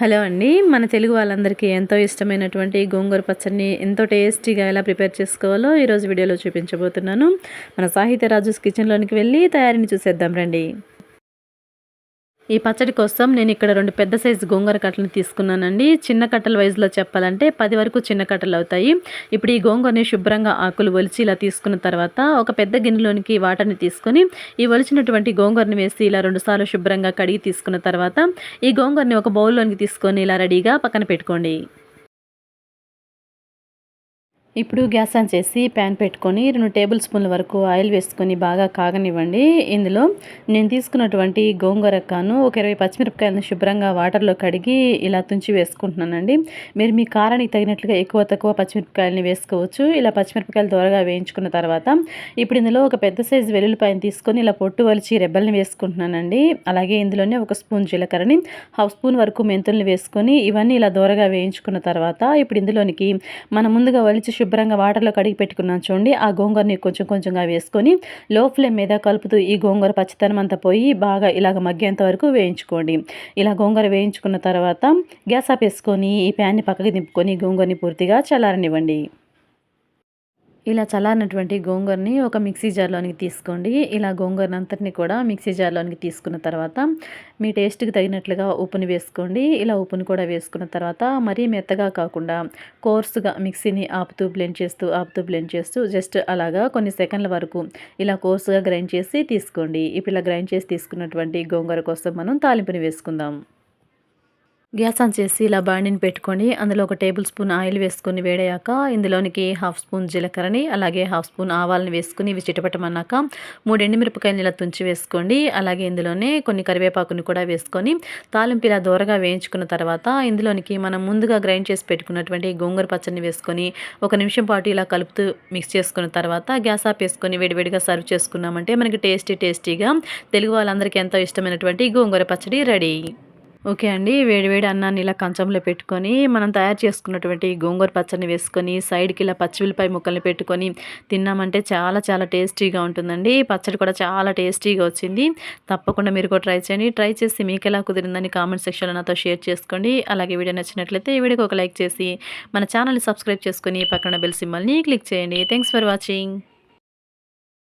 Hello అండి. మన తెలుగు వాళ్ళందరికీ ఎంతో ఇష్టమైనటువంటి గోంగూర పచ్చడిని ఎంతో టేస్టీగా ఎలా ప్రిపేర్ చేసుకోవాలో ఈరోజు వీడియోలో చూపించబోతున్నాను. మన సాహిత్య రాజుస్ కిచెన్లోనికి వెళ్ళి తయారీని చూసేద్దాం రండి. ఈ పచ్చడి కోసం నేను ఇక్కడ రెండు పెద్ద సైజు గోంగూర కట్టలను తీసుకున్నానండి. చిన్న కట్టల వైజ్లో చెప్పాలంటే పది వరకు చిన్న కట్టలు అవుతాయి. ఇప్పుడు ఈ గోంగూరని శుభ్రంగా ఆకులు ఒలిచి ఇలా తీసుకున్న తర్వాత ఒక పెద్ద గిన్నెలోనికి వాటర్ని తీసుకొని ఈ ఒలిచినటువంటి గోంగూరని వేసి ఇలా రెండుసార్లు శుభ్రంగా కడిగి తీసుకున్న తర్వాత ఈ గోంగూరని ఒక బౌల్లోనికి తీసుకొని ఇలా రెడీగా పక్కన పెట్టుకోండి. ఇప్పుడు గ్యాస్ ఆన్ చేసి ప్యాన్ పెట్టుకొని రెండు టేబుల్ స్పూన్ల వరకు ఆయిల్ వేసుకొని బాగా కాగనివ్వండి. ఇందులో నేను తీసుకున్నటువంటి గోంగూర కాను ఒక ఇరవై పచ్చిమిరపకాయలను శుభ్రంగా వాటర్లో కడిగి ఇలా తుంచి వేసుకుంటున్నానండి. మీరు మీ కారానికి తగినట్లుగా ఎక్కువ తక్కువ పచ్చిమిరపకాయలని వేసుకోవచ్చు. ఇలా పచ్చిమిరపకాయలు త్వరగా వేయించుకున్న తర్వాత ఇప్పుడు ఇందులో ఒక పెద్ద సైజు వెల్లుల్లిపాయను తీసుకొని ఇలా పొట్టు వలిచి రెబ్బల్ని వేసుకుంటున్నానండి. అలాగే ఇందులోనే ఒక స్పూన్ జీలకర్రని హాఫ్ స్పూన్ వరకు మెంతుల్ని వేసుకొని ఇవన్నీ ఇలా దూరగా వేయించుకున్న తర్వాత ఇప్పుడు ఇందులోనికి మనం ముందుగా వలిచి శుభ్రంగా వాటర్లో కడిగి పెట్టుకున్నాను చూడండి. ఆ గోంగూరని కొంచెం కొంచెంగా వేసుకొని లో ఫ్లేమ్ మీద కలుపుతూ ఈ గోంగూర పచ్చితనం అంతా పోయి బాగా ఇలాగ మగ్గేంత వరకు వేయించుకోండి. ఇలా గోంగూర వేయించుకున్న తర్వాత గ్యాస్ ఆపేసుకొని ఈ ప్యాన్ని పక్కకి దింపుకొని గోంగూరని పూర్తిగా చల్లారనివ్వండి. ఇలా చల్లారినటువంటి గోంగూరని ఒక మిక్సీ జార్లోనికి తీసుకోండి. ఇలా గోంగూరనంతటిని కూడా మిక్సీ జార్లోనికి తీసుకున్న తర్వాత మీ టేస్ట్కి తగినట్లుగా ఉప్పుని వేసుకోండి. ఇలా ఉప్పుని కూడా వేసుకున్న తర్వాత మరీ మెత్తగా కాకుండా కోర్సుగా మిక్సీని ఆపుతూ బ్లెండ్ చేస్తూ ఆపుతూ బ్లెండ్ చేస్తూ జస్ట్ అలాగా కొన్ని సెకండ్ల వరకు ఇలా కోర్సుగా గ్రైండ్ చేసి తీసుకోండి. ఇప్పుడు ఇలా గ్రైండ్ చేసి తీసుకున్నటువంటి గోంగూర కోసం మనం తాలింపుని వేసుకుందాం. గ్యాస్ ఆన్ చేసి ఇలా బాండిని పెట్టుకొని అందులో ఒక టేబుల్ స్పూన్ ఆయిల్ వేసుకొని వేడయ్యాక ఇందులోనికి హాఫ్ స్పూన్ జీలకర్రని అలాగే హాఫ్ స్పూన్ ఆవాలని వేసుకుని ఇవి చిటపటమన్నాక మూడు ఎండుమిరపకాయలు ఇలా తుంచి వేసుకోండి. అలాగే ఇందులోనే కొన్ని కరివేపాకుని కూడా వేసుకొని తాలింపు ఇలా దూరగా వేయించుకున్న తర్వాత ఇందులోనికి మనం ముందుగా గ్రైండ్ చేసి పెట్టుకున్నటువంటి గోంగూర పచ్చడిని వేసుకొని ఒక నిమిషం పాటు ఇలా కలుపుతూ మిక్స్ చేసుకున్న తర్వాత గ్యాస్ ఆఫ్ వేసుకొని వేడివేడిగా సర్వ్ చేసుకున్నామంటే మనకి టేస్టీ టేస్టీగా తెలుగు వాళ్ళందరికీ ఎంతో ఇష్టమైనటువంటి గోంగూర పచ్చడి రెడీ. ఓకే అండి వేడివేడి అన్నాన్ని ఇలా కంచంలో పెట్టుకొని మనం తయారు చేసుకున్నటువంటి గోంగూర పచ్చడిని వేసుకొని సైడ్కి ఇలా పచ్చిమిల్లిపాయ ముక్కల్ని పెట్టుకొని తిన్నామంటే చాలా చాలా టేస్టీగా ఉంటుందండి. పచ్చడి కూడా చాలా టేస్టీగా వచ్చింది. తప్పకుండా మీరు కూడా ట్రై చేయండి. ట్రై చేసి మీకు ఎలా కుదిరిందని కామెంట్ సెక్షన్లో నాతో షేర్ చేసుకోండి. అలాగే వీడియో నచ్చినట్లయితే ఈ వీడియోకి ఒక లైక్ చేసి మన ఛానల్ని సబ్స్క్రైబ్ చేసుకొని పక్కన బెల్ సింబల్ని క్లిక్ చేయండి. Thanks for watching.